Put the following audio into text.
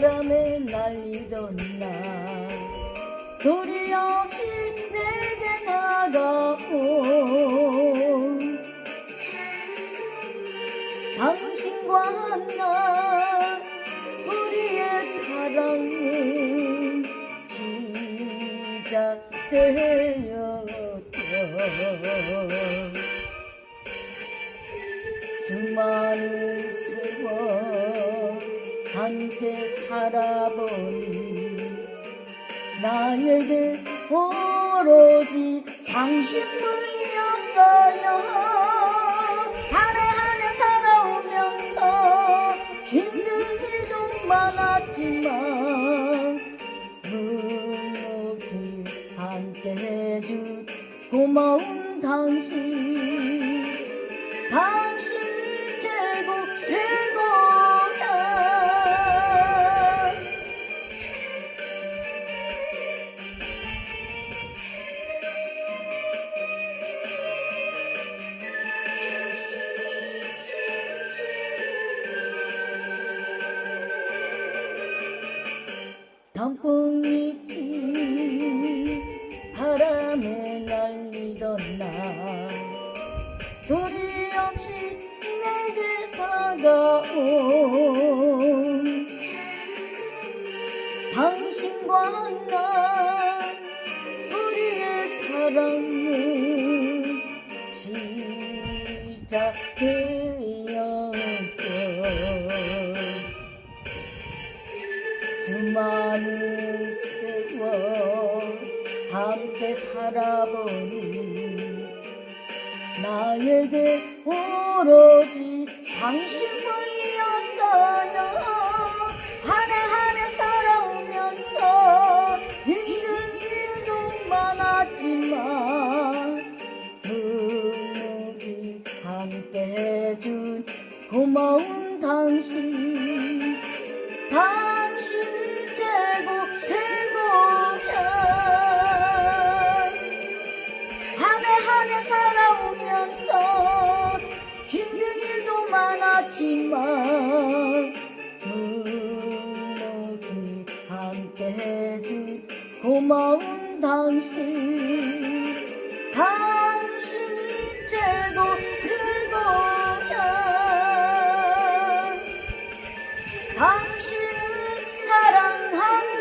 날리던 날. 소리 없이 내게 다가온 당신과 나 우리의 사랑은 시작되었죠 수많은 함께 살아보니 나에게 오로지 당신뿐이었어요. 하래 살아오면서 힘든 일도 많았지만 묵묵히 함께 해준 고마운 당신 당신이 최고 최고 단풍잎이 바람에 날리던 날 소리 없이 내게 다가온 당신과 나 우리의 사랑은 시작되었 많은 세월 함께 살아보니 나에게 오로지 당신뿐이었어요. 하네 살아오면서 힘든 일도 많았지만 묵묵히 함께 해준 고마운 당신. 당 많았지만 묵묵히 함께 해준 고마운 당신 당신이 최고 최고야 당신을 사랑합니다.